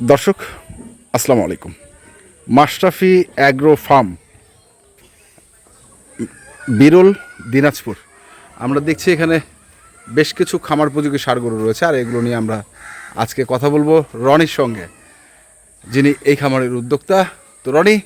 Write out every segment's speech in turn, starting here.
দর্শক আসসালামু আলাইকুম। মাশরাফি অ্যাগ্রো ফার্ম বিরল দিনাজপুর। আমরা দেখছি এখানে বেশ কিছু খামার উপযোগী সার গরু রয়েছে আর এগুলো নিয়ে আমরা আজকে কথা বলব রনির সঙ্গে যিনি এই খামারের উদ্যোক্তা। তো রনি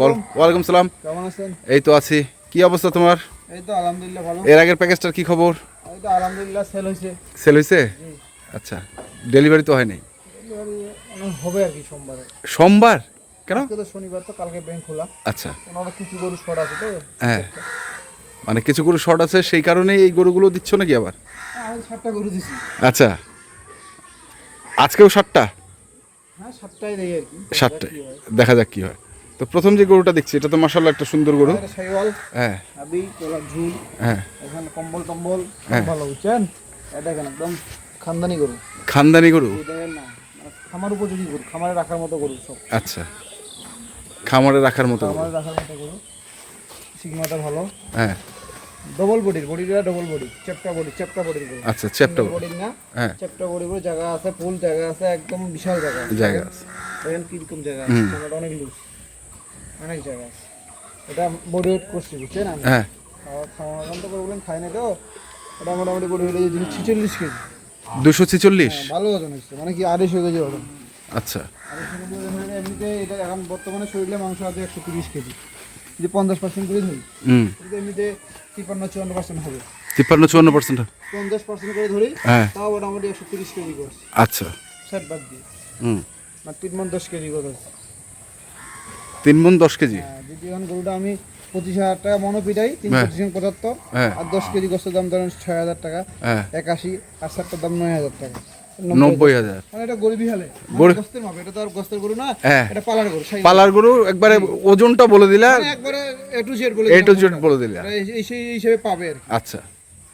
বল ওয়ালাইকুম সালাম। কেমন আছেন? এই তো আছি। কি অবস্থা তোমার? এই তো আলহামদুলিল্লাহ ভালো। এর আগের প্যাকেজটার কি খবর? এই তো আলহামদুলিল্লাহ সেল হয়েছে। সেল হয়েছে? আচ্ছা ডেলিভারি তো হয়নি। হবে আর কি সোমবারে। সোমবার? কেন? তো শনিবার তো কালকে ব্যাংক খোলা। আচ্ছা। ওনারা কিছু গরু শর্ট আছে তো। হ্যাঁ। মানে কিছু গরু শর্ট আছে সেই কারণেই এই গরুগুলো দিচ্ছ নাকি আবার? হ্যাঁ, আমি সাতটা গরু দিছি। আচ্ছা। আজকেও সাতটা? হ্যাঁ সাতটাই দেই আর কি। সাতটায়। দেখা যাক কি হয়। তো প্রথম যে গরুটা দেখছি এটা তো মাসাল্লাহ একটা সুন্দর গরু। হ্যাঁ। হাবি তোলা ঝুল হ্যাঁ। এখানে কম্বল টম্বল হ্যাঁ। ভালো বুঝছেন? এটা এখানে একদম খানদানি গরু। খানদানি গরু? না খামার উপযোগী গরু খামারে রাখার মতো গরু সব। আচ্ছা। খামারে রাখার মতো খামারে রাখার মতো গরু। সিগমাটা ভালো। হ্যাঁ। ডবল বডির বডিটা ডবল বডি চ্যাপটা বডি চ্যাপটা বডির গরু। আচ্ছা চ্যাপ্টা বডি। না? হ্যাঁ। চ্যাপ্টা বডি করে জায়গা আছে ফুল জায়গা আছে একদম বিশাল জায়গা আছে। জায়গা আছে। দেখেন কীরকম জায়গা আছে জায়গাটা অনেক লুজ অনেক জায়গা আছে। এটা বডি ওয়েট করছি বুঝছেন? আমি হ্যাঁ। খাওয়া খাওয়া তো বলবেন খাই না তো। এটা মোটামুটি বডি ওয়েট ছিচল্লিশ কেজি। দুশো ছেচল্লিশ? হ্যাঁ, ভালো ওজন হচ্ছে মানে কি আড়াইশো কেজি ওজন। আচ্ছা। এমনিতে এটা এখন বর্তমানে শরীরে মাংস আছে একশো তিরিশ কেজি। যদি পঞ্চাশ পার্সেন্ট করে ধরি হুম। এমনিতে তিপ্পান্ন চুয়ান্ন পার্সেন্ট হবে। তিপ্পান্ন চুয়ান্ন পার্সেন্ট পঞ্চাশ পার্সেন্ট করে ধরি হ্যাঁ। তাও মোটামুটি একশো তিরিশ কেজি করছে আচ্ছা। ষাট বাদ দিয়ে। হুম। মানে তিন মন দশ কেজি করে তিন মন দশ কেজি? হ্যাঁ, যদি এখন গরুটা আমি পঁচিশ হাজার টাকা মনো পিটাই তিন হ্যাঁ। পঁচিশ পঁচাত্তর। হ্যাঁ। আর দশ কেজি গোস্তের দাম ধরেন ছয় হাজার টাকা হ্যাঁ। একাশি আর সাতটার দাম নয় হাজার টাকা। নব্বই হাজার। মানে এটা গরিবই হালে। গোস্তের মাপ এটা তো আর গোস্তের গরু না। এটা পালার গরু পালার গরু একবারে ওজনটা বলে দিলে মানে একবারে এ টু জেড বলে এ টু জেড বলে দিলে। এই- সেই হিসেবে পাবে আর আচ্ছা।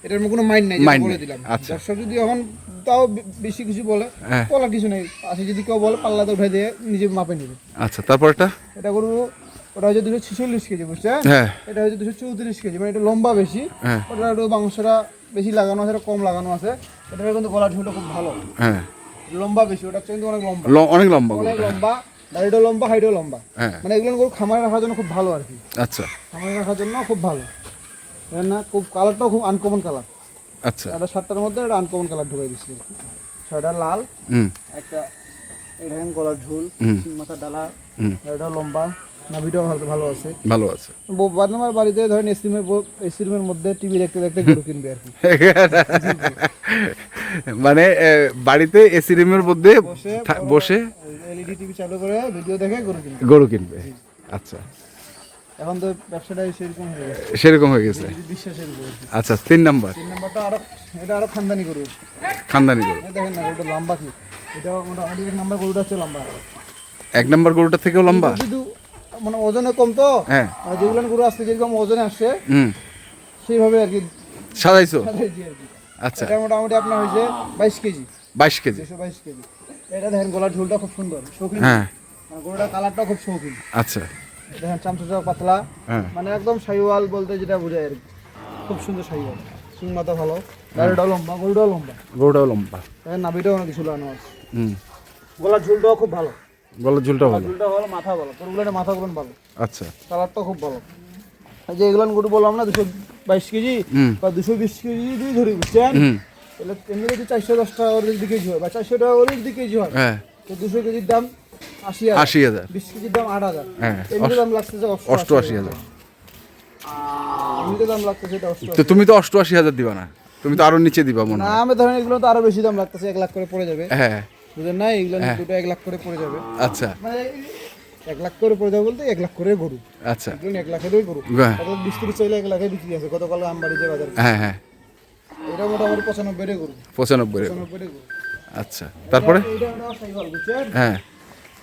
এটার কোনো মাইন্ড নাই বলে দিলাম। আচ্ছা। দর্শক যদি এখন তাও বেশি কিছু বলে। বলার কিছু নেই। যদি কেউ বলে পাল্লাতে উঠে দিয়ে নিজে মাপে নেবে। আচ্ছা তারপর এটা এটা গরু ওটা হচ্ছে দুশো ছেচল্লিশ কেজি বুঝছেন? হ্যাঁ। এটা হচ্ছে দুশো চৌত্রিশ কেজি মানে এটা লম্বা বেশি। হ্যাঁ। ওটা একটু মাংসটা বেশি লাগানো আছে এটা কম লাগানো আছে। এটা কিন্তু গলার ঝুলটা খুব ভালো। হ্যাঁ। লম্বা বেশি ওটা কিন্তু অনেক লম্বা। অনেক লম্বা অনেক লম্বা দাড়িটাও লম্বা হাইটও লম্বা। হ্যাঁ। মানে এগুলো গরু খামারে রাখার জন্য খুব ভালো আর কি। আচ্ছা। খামারে রাখার জন্য খুব ভালো। না? খুব কালারটাও খুব আনকমন কালার আচ্ছা। একটা সাতটার মধ্যে একটা আনকমন কালার ঢুকাই দিচ্ছি ছয়টা লাল হুম। একটা এটা গলার ঝুল হুম। সিং মাথা ডালা এটাও লম্বা। নাভিটাও ভালো ভালো আছে। ভালো আছে। বাদনামার বাড়িতে ধরেন এসি রুমের এসি মধ্যে টিভি দেখতে দেখতে গরু কিনবে আর কি। মানে বাড়িতে এসি রুমের মধ্যে বসে এলইডি টিভি চালু করে ভিডিও দেখে গরু কিনবে। গরু কিনবে। আচ্ছা। এখন তো ব্যবসাটা সেরকম হয়ে গেছে। সেরকম হয়ে গেছে। বিশ্বাসের আচ্ছা তিন নাম্বার। তিন নম্বরটা আরও এটা আরও খানদানি গরু। খানদানি গরু। দেখেন না গরুটা লম্বা কি? এটা মোটামুটি এক নম্বর গরুটা হচ্ছে লম্বা। এক নাম্বার গরুটা থেকেও লম্বা? মানে ওজনে কম তো হ্যাঁ। যেগুলো গরু আসছে যেরকম ওজনে আসছে হুম। সেইভাবে আর কি সাজাইছো? আচ্ছা। এটা মোটামুটি আপনার হয়েছে বাইশ কেজি। বাইশ কেজি? বাইশ কেজি। এটা দেখেন গলার ঝোলটা খুব সুন্দর শৌখিন। হ্যাঁ। গরুটার কালারটা খুব শৌখিন। আচ্ছা। দেখেন চামচা পাতলা। হ্যাঁ। মানে একদম শাহিওয়াল বলতে যেটা বোঝায় আর কি। খুব সুন্দর শাহিওয়াল সিং মাথা ভালো। গাড়িটাও লম্বা গরুটাও লম্বা। গরুটাও লম্বা। দেখেন নাভিটাও অনেক কিছু লাগানো আছে। হুম। গলার ঝোলটাও খুব ভালো। গলার ঝুলটা ভালো? ঝোলটা ভালো মাথা ভালো মাথাগুলো ভালো। আচ্ছা। খুব ভালো। এই যে এগুলো গরু বললাম না দুশো বাইশ কেজি বা দুশো বিশ কেজি যদি ধরি বুঝছেন? তাহলে এমনি যদি চারশো দশ টাকা করে যদি কেজি হয় বা চারশো টাকা করে যদি কেজি হয় তো দুশো কেজির দাম আশি আশি হাজার। বিশ কেজির দাম আট হাজার। হ্যাঁ এমনি দাম লাগছে অষ্টআশি হাজার। দাম লাগতেছে তো তুমি তো অষ্টআশি হাজার দিবা না। তুমি তো আরও নিচে দিবা মনে হয়। আমি ধরেন এগুলো তো আরও বেশি দাম লাগতেছে এক লাখ করে পড়ে যাবে। হ্যাঁ। বুঝলেন না এগুলো দুটো এক লাখ করে পড়ে যাবে। আচ্ছা। মানে এক লাখ করে পড়ে যাবে বলতে এক লাখ করে গরু। আচ্ছা। এক লাখেরই গরু। হ্যাঁ বিশ তিরিশ চাইলে এক লাখে বিক্রি আছে গতকাল আমবাড়িতে বাজার। হ্যাঁ হ্যাঁ। এটা মোটামুটি পঁচানব্বই গরু। পঁচানব্বই রে। পঁচানব্বই গরু। আচ্ছা। তারপরে? হ্যাঁ।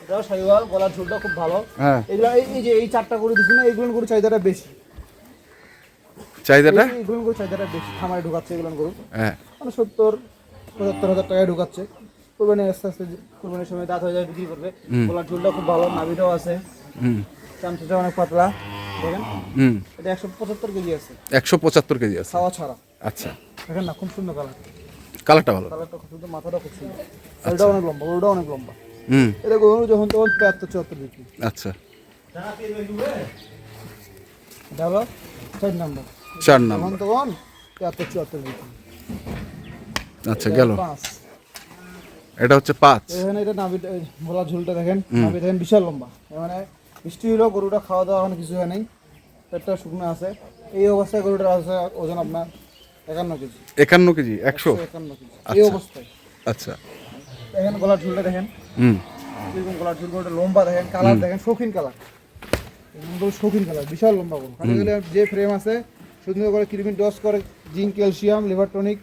এটাও গলার ঝোলটা খুব ভালো। হ্যাঁ। এগুলো এই- যে এই চারটা গরু না গরু চাহিদাটা বেশি। চাহিদাটা? গরু বেশি। খামারে ঢুকাচ্ছে এগুলো গরু। হ্যাঁ। মানে সত্তর পঁচাত্তর হাজার টাকায় ঢুকাচ্ছে। কোরবানি আস্তে আস্তে কোরবানির সময় দাঁত হয়ে যায় বিক্রি করবে। গলার ঝোলটা খুব ভালো নাভিটাও আছে। হুম। অনেক পাতলা দেখেন। এটা একশো পঁচাত্তর কেজি আছে। একশো পঁচাত্তর কেজি আছে। খাওয়া ছাড়া। আচ্ছা। দেখেন না খুব সুন্দর কালার কালারটা ভালো। কালারটা খুব সুন্দর মাথাটা খুব সুন্দর। ওটা অনেক লম্বা ওটা অনেক লম্বা। হুম। এটা গরু যখন তখন তেহাত্তর চুয়াত্তর বিক্রি। আচ্ছা। এটা হলো চার নাম্বার। চার তখন নাম্বার তখন তেহাত্তর চুয়াত্তর বিক্রি। আচ্ছা গেল। পাঁচ। এটা হচ্ছে পাঁচ। এখানে এটা নাভি ভোলা ঝুলটা দেখেন নাভি দেখেন বিশাল লম্বা। মানে বৃষ্টি হলো গরুটা খাওয়া দাওয়া এখন কিছু হয় নাই পেটটা শুকনো আছে। এই অবস্থায় গরুটার আছে ওজন আপনার একান্ন কেজি। একান্ন কেজি একশো? একান্ন কেজি। এই আচ্ছা। অবস্থায়। আচ্ছা। দেখেন গলার ঝুলটা দেখেন। হুম। এরকম গলার ঝুল গরুটা লম্বা দেখেন কালার দেখেন শৌখিন কালার। শৌখিন কালার বিশাল লম্বা গরু। যে ফ্রেম আছে সুন্দর করে ক্রিমিন ডস করে জিঙ্ক ক্যালসিয়াম লিভার টনিক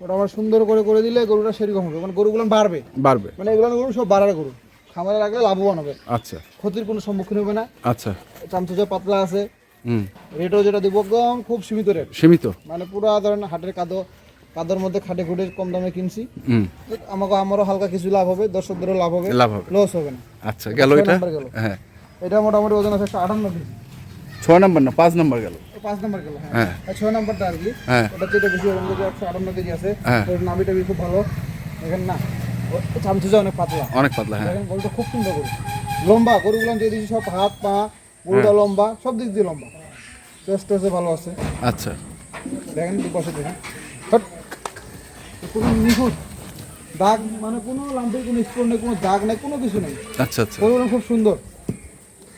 ওটা আবার সুন্দর করে করে দিলে গরুটা সেরকম হবে। মানে গরুগুলো বাড়বে। বাড়বে। মানে এগুলো গরু সব বাড়ার গরু। খামারে রাখলে লাভবান হবে। আচ্ছা। ক্ষতির কোনো সম্মুখীন হবে না। আচ্ছা। চামচুচা পাতলা আছে। হুম। রেটও যেটা দেবো একদম খুব সীমিত রেট। সীমিত। মানে পুরো ধরেন হাটের কাদো কাদোর মধ্যে খাটে খুঁটে কম দামে কিনছি। হুম। আমাকে আমারও হালকা কিছু লাভ হবে দর্শকদেরও লাভ হবে। লাভ হবে। লস হবে না। আচ্ছা গেল এটা? হ্যাঁ। এটা মোটামুটি ওজন আছে একশো আটান্ন কেজি। ছয় নাম্বার না পাঁচ নাম্বার গেল। পাঁচ নাম্বার গেল হ্যাঁ। হ্যাঁ। ছয় নাম্বারটা আর কি হ্যাঁ। ওটা যেটা বেশি ওজন একশো আটান্ন কেজি আছে। হ্যাঁ। ওর খুব ভালো। দেখেন না অনেক পাতলা। অনেক পাতলা হ্যাঁ। গরুটা খুব সুন্দর গরু। লম্বা গরুগুলো দিয়েছি সব হাত পা গরুটা। লম্বা সব দিক দিয়ে লম্বা। টেস্টে ভালো আছে। আচ্ছা। দেখেন কোনো নিখুঁত দাগ মানে কোনো লাম্পের কোনো স্পোর নেই কোনো দাগ নেই কোনো কিছু নেই। আচ্ছা আচ্ছা। গরুগুলো খুব সুন্দর।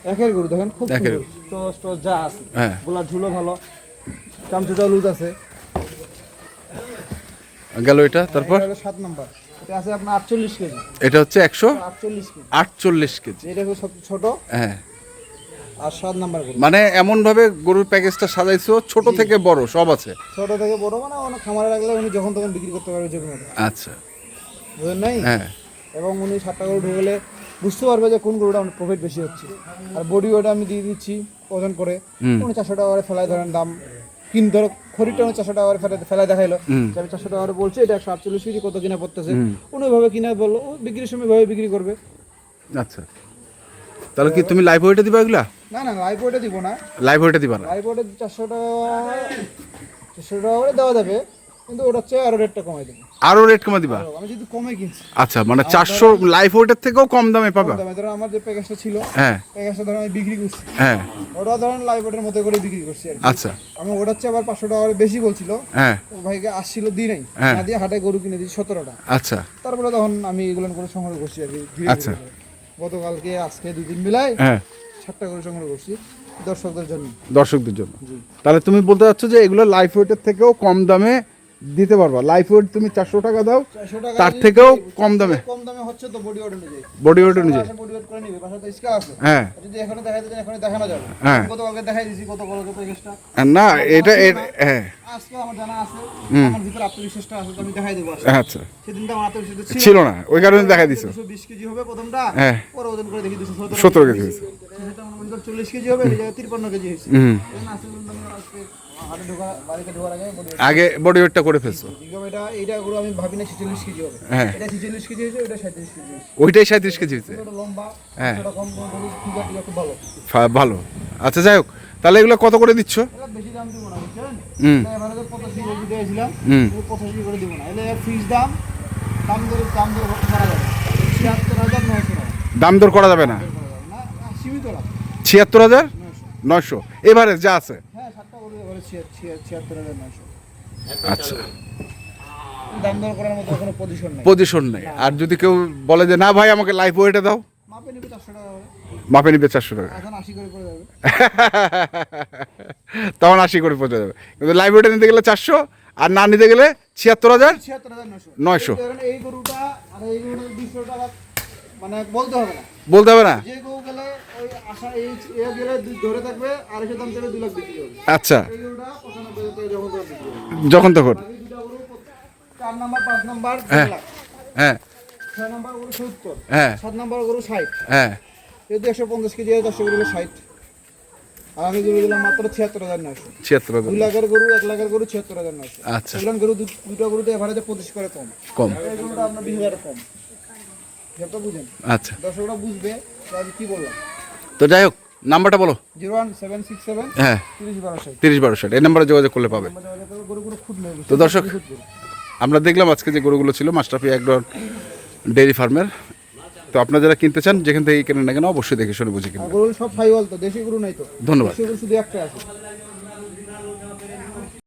একের গরু দেখেন খুব সুন্দর। টস টস যা আছে। হ্যাঁ। গোলার ঝুলো ভালো। চামচুটা লুজ আছে। গেল এটা তারপর? সাত নাম্বার। এটা আছে আপনার আটচল্লিশ কেজি। এটা হচ্ছে একশো আটচল্লিশ কেজি। আটচল্লিশ কেজি। এটা সবচেয়ে ছোট। হ্যাঁ। আর সাত নাম্বার গরু। মানে এমন ভাবে গরুর প্যাকেজটা সাজাইছো ছোট থেকে বড় সব আছে? ছোট থেকে বড় মানে অনেক খামারে রাখলে উনি যখন তখন বিক্রি করতে পারবে যে কোনো আচ্ছা। বুঝলেন নাই? হ্যাঁ। এবং উনি সাতটা গরু ঢুকলে বুঝতে পারবে যে কোন গরুটা আমার প্রফিট বেশি হচ্ছে। আর বডি ওটা আমি দিয়ে দিচ্ছি ওজন করে। উনি চারশো টাকা করে ফেলায় ধরেন দাম। কিন ধরো খরিদটা উনি চারশো টাকা করে ফেলে ফেলায় দেখাইলো। আমি চারশো টাকা করে বলছি এটা একশো আটচল্লিশ কেজি কত কিনা পড়তেছে। উনি ওইভাবে কিনা বলল ও বিক্রির সময় ভাবে বিক্রি করবে। আচ্ছা। তাহলে কি তুমি লাইভ ওয়েটে দিবা এগুলা? না না লাইভ ওয়েটে দিব না। লাইভ ওয়েটে দিবা না? লাইভ ওয়েটে চারশো টাকা চারশো টাকা করে দেওয়া যাবে। কিন্তু ওটা আরও রেটটা কমাই দেবো। আরও রেট কমা দিবা? আমি যদি কমে কিনছি। আচ্ছা মানে চারশো ওয়েটের থেকেও কম দামে পাবা? ধরো আমার যে প্যাকেজটা ছিল হ্যাঁ। প্যাকেজটা ধরো আমি বিক্রি করছি। হ্যাঁ। ওটা ধরেন মতো করে বিক্রি করছি আর আচ্ছা। আমি ওটা হচ্ছে আবার পাঁচশো টাকা বেশি বলছিল। হ্যাঁ। ও ভাইকে আসছিল দিই নাই। না দিয়ে হাটে গরু কিনে সতেরোটা। আচ্ছা। তারপরে তখন আমি এগুলো করে সংগ্রহ করছি আর কি। আচ্ছা। গতকালকে আজকে দুই দিন মিলাই হ্যাঁ। সাতটা করে সংগ্রহ করছি দর্শকদের জন্য। দর্শকদের জন্য। তাহলে তুমি বলতে চাচ্ছ যে এগুলো লাইফ ওয়েটের থেকেও কম দামে দিতে পারবা। লাইফ ওয়েট তুমি চারশো টাকা দাও তার থেকেও কম দামে। কম দামে হচ্ছে তো বডি ওয়েট অনুযায়ী। বডি ওয়েট অনুযায়ী। বডি ওয়েট করে নিবে পাশে তো স্কা আছে। হ্যাঁ। যদি এখানে দেখাইতে এখানে দেখানো যাবে। হ্যাঁ। গতকালকে দেখাই দিয়েছি গতকালকে প্যাকেজটা আর না এটা হ্যাঁ। আজকে আমার জানা আছে আমার ভিতরে আত্মবিশ্বাসটা আছে আমি দেখাই দেবো। আচ্ছা। সেদিন তো আমার আত্মবিশ্বাস ছিল। না ওই কারণে দেখাই দিছো। দুশো বিশ কেজি হবে প্রথমটা হ্যাঁ। পরে ওজন করে দেখি কেজি হয়েছে। সেটা আমার কেজি হবে এই জায়গায় তিরপান্ন কেজি হয়েছে। হুম। আজকে আগে বডি ওয়েটটা করে ফেলছো। জিজ্ঞাসা এটা গুলো আমি ভাবি না ছেচল্লিশ কেজি হবে। হ্যাঁ। এটা কেজি হয়েছে ওইটাই সাঁত্রিশ কেজি হয়েছে? এটা লম্বা হ্যাঁ। এটা কম খুব ভালো। ভালো। আচ্ছা যাই হোক তাহলে এগুলো কত করে দিচ্ছ? বেশি দাম দিব না বুঝছেন? হুম। এবারে তো পঁচাশি কেজি দিয়েছিলাম হুম। পঁচাশি করে দিব না। এলে ফিস দাম করা যাবে। দর করা যাবে না? সীমিত ছিয়াত্তর হাজার? নয়শো। নয়শো। এবারে যা আছে। আচ্ছা। পজিশন নেই। আর যদি কেউ বলে যে না ভাই আমাকে লাইফ ওয়েটে দাও। মাপে নিবে চারশো টাকা তখন আশি করে পৌঁছে যাবে। কিন্তু লাইভ ওয়েটে নিতে গেলে চারশো আর না নিতে গেলে ছিয়াত্তর হাজার ছিয়াত্তর হাজার নয়শো। এই গরুটা আর এই গরুটা মানে বলতে হবে না। বলতে হবে না? যে গরু গেলে ওই আশা এই এ গেলে ধরে থাকবে আর এসে দাম থেকে দু লাখ বিক্রি হবে। আচ্ছা। এই গরুটা পঁচানব্বই হাজার যখন তখন বিক্রি হবে। যখন তখন চার নাম্বার পাঁচ নাম্বার হ্যাঁ। লাখ। হ্যাঁ। ছয় নাম্বার গরু সত্তর। হ্যাঁ। সাত নাম্বার গরু ষাট। হ্যাঁ। যদি একশো পঞ্চাশ কেজি হয় দশটা গরু ষাট। আর আমি গরু দিলাম মাত্র ছিয়াত্তর হাজার নয়শো। ছিয়াত্তর হাজার। দুই লাখের গরু এক লাখের গরু ছিয়াত্তর হাজার নয়শো। আচ্ছা। গরু দুটো গরুতে এভারেজে পঁচিশ করে কম। কম। এই গরুটা আপনার বিশ হাজার কম। বুঝেন। আচ্ছা। দর্শকরা বুঝবে আমি কি বললাম? তো যাই হোক নাম্বারটা বলো। Zero one seven six seven হ্যাঁ। তিরিশ বারো ষাট। তিরিশ বারো ষাট। এই নাম্বারে যোগাযোগ করলে পাবে। তো দর্শক আমরা দেখলাম আজকে যে গরুগুলো ছিল মাস্টারপি একডর ডেয়ারি ফার্মের। তো আপনারা যারা কিনতে চান যেখান থেকে কেনেন না কেন অবশ্যই দেখে শুনে বুঝে কিনবেন। সব সাইওয়াল তো দেশি গরু নাই তো। ধন্যবাদ। শুধু একটা আছে।